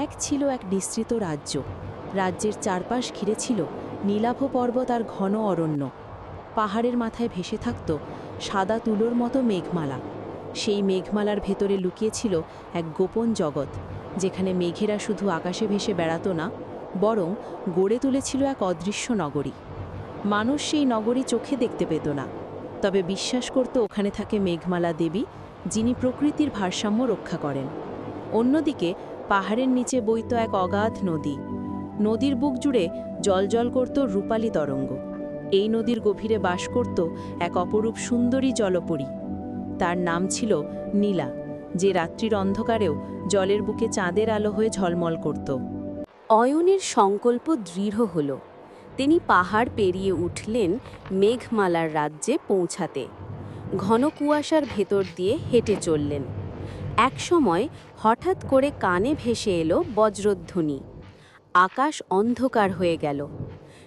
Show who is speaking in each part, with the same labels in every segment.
Speaker 1: এক ছিল এক বিস্তৃত রাজ্য। রাজ্যের চারপাশ ঘিরে ছিল নীলাভ পর্বত আর ঘন অরণ্য। পাহাড়ের মাথায় ভেসে থাকত সাদা তুলোর মতো মেঘমালা। সেই মেঘমালার ভেতরে লুকিয়েছিল এক গোপন জগৎ, যেখানে মেঘেরা শুধু আকাশে ভেসে বেড়াতো না, বরং গড়ে তুলেছিল এক অদৃশ্য নগরী। মানুষ সেই নগরী চোখে দেখতে পেত না, তবে বিশ্বাস করত ওখানে থাকে মেঘমালা দেবী, যিনি প্রকৃতির ভারসাম্য রক্ষা করেন। অন্যদিকে পাহাড়ের নিচে বইত এক অগাধ নদী। নদীর বুক জুড়ে জলজল করত রূপালী তরঙ্গ। এই নদীর গভীরে বাস করত এক অপরূপ সুন্দরী জলপরী। তার নাম ছিল নীলা, যে রাত্রির অন্ধকারেও জলের বুকে চাঁদের আলো হয়ে ঝলমল করত।
Speaker 2: অয়নের সংকল্প দৃঢ় হল। তিনি পাহাড় পেরিয়ে উঠলেন মেঘমালার রাজ্যে পৌঁছাতে। ঘন কুয়াশার ভেতর দিয়ে হেঁটে চললেন। একসময় হঠাৎ করে কানে ভেসে এলো বজ্রধ্বনি। আকাশ অন্ধকার হয়ে গেল।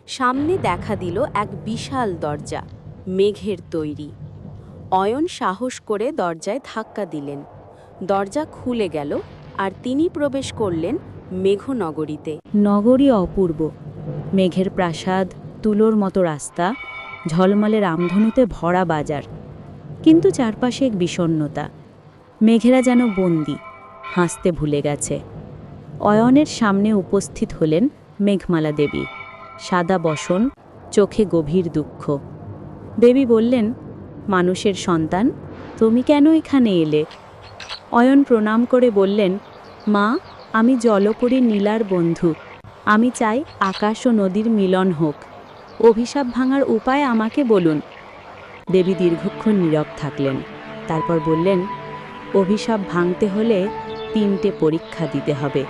Speaker 2: সামনে দেখা দিল এক বিশাল দরজা, মেঘের তৈরি। অয়ন সাহস করে দরজায় ধাক্কা দিলেন। দরজা খুলে গেল আর তিনি প্রবেশ করলেন মেঘনগরীতে।
Speaker 1: নগরী অপূর্ব। মেঘের প্রাসাদ, তুলোর মতো রাস্তা, ঝলমলে রামধনুতে ভরা বাজার। কিন্তু চারপাশে এক বিষণ্নতা মেঘেরা যেন বন্দি, হাসতে ভুলে গেছে। অয়নের সামনে উপস্থিত হলেন মেঘমালা দেবী। সাদা বসন, চোখে গভীর দুঃখ। দেবী বললেন, মানুষের সন্তান, তুমি কেন এখানে এলে? অয়ন প্রণাম করে বললেন, মা, আমি জলপরী নীলার বন্ধু। আমি চাই আকাশ ও নদীর মিলন হোক। অভিশাপ ভাঙার উপায় আমাকে বলুন। দেবী দীর্ঘক্ষণ নীরব থাকলেন। তারপর বললেন অভিশাপ ভাঙতে হলে তিনটে পরীক্ষা দিতে হবে।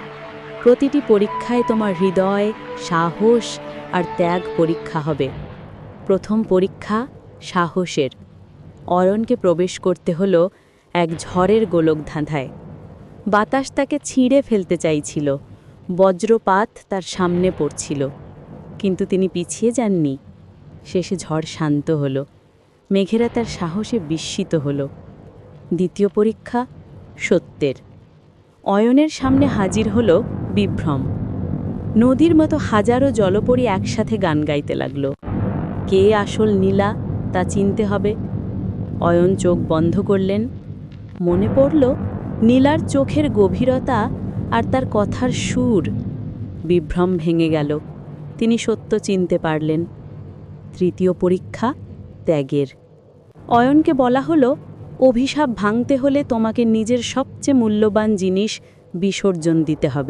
Speaker 1: প্রতিটি পরীক্ষায় তোমার হৃদয়, সাহস আর ত্যাগ পরীক্ষা হবে। প্রথম পরীক্ষা সাহসের। অরণকে প্রবেশ করতে হলো এক ঝড়ের গোলক ধাঁধায় বাতাস তাকে ছিঁড়ে ফেলতে চাইছিল। বজ্রপাত তার সামনে পড়ছিল। কিন্তু তিনি পিছিয়ে যাননি। শেষে ঝড় শান্ত হলো। মেঘেরা তার সাহসে বিস্মিত হলো। দ্বিতীয় পরীক্ষা, সত্যের। অয়নের সামনে হাজির হল বিভ্রম। নদীর মতো হাজারো জলপরি একসাথে গান গাইতে লাগল। কে আসল নীলা তা চিনতে হবে। অয়ন চোখ বন্ধ করলেন। মনে পড়ল, নীলার চোখের গভীরতা আর তার কথার সুর। বিভ্রম ভেঙে গেল। তিনি সত্য চিনতে পারলেন। তৃতীয় পরীক্ষা, ত্যাগের। অয়নকে বলা হলো অভিশাপ ভাঙতে হলে তোমাকে নিজের সবচেয়ে মূল্যবান জিনিস বিসর্জন দিতে হবে।